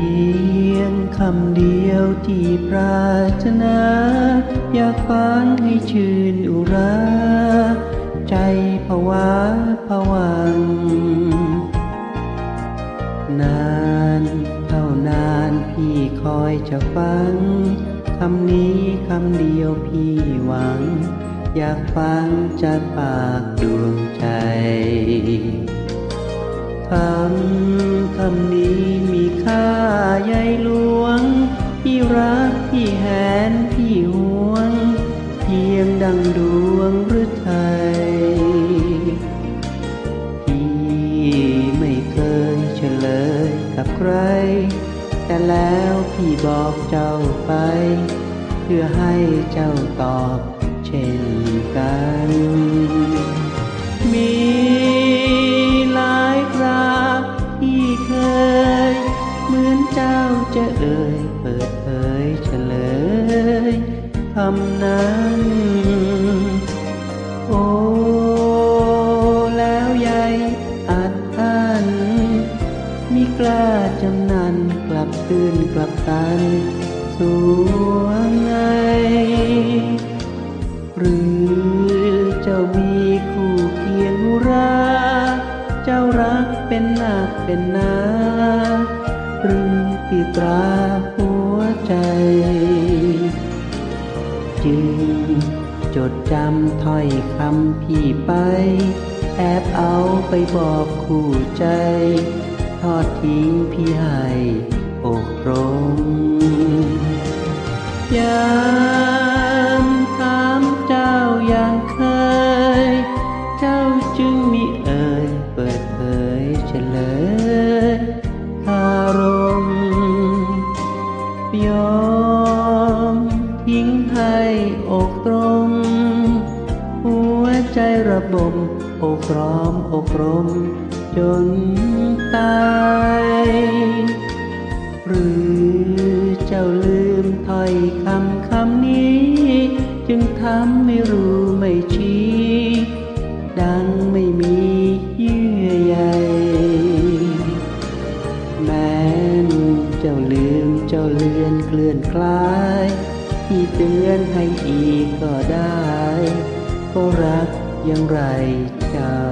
ียงคำเดียวที่ปรารถนา อยากฟังให้ชื่นอุรา ใจผวาผวัง นานเท่านานพี่คอยจะฟัง คำนี้คำเดียวพี่หวัง อยากฟังจากปากดวงใจคำคำนี้ พี่รักพี่แหนพี่หวง เพียงดังดวงหรือไทยพี่ไม่เคยเฉลยกับใคร แต่แล้วพี่บอกเจ้าไป เพื่อให้เจ้าตอบเช่นกัน มี ยเปิดเผยเฉลยคำนั้นโอ้แล้วยายอัดอันมิกล้าจำนันกลับตื่นกลับตันสวงไงหรือเจ้ามีคู่เคียงรา เจ้ารักเป็นนักเป็นนา รือตีตราหัวใจ จึงจดจำถ้อยคำพี่ไป แอบเอาไปบอกคู่ใจ ทอดทิ้งพี่ให้อกรง อกตรง หัวใจระบมอกร้อมอกรม จนตาย หรือเจ้าลืมถ้อยคำคำนี้ จึงทำไม่รู้ไม่ชี้ ดังไม่มีเยื่อใยแม้นเจ้าลืมเจ้าเลือนเคลื่อนคลาย ที่เตือนให้อีกก็ได้ก็รักอย่างไรเจ้า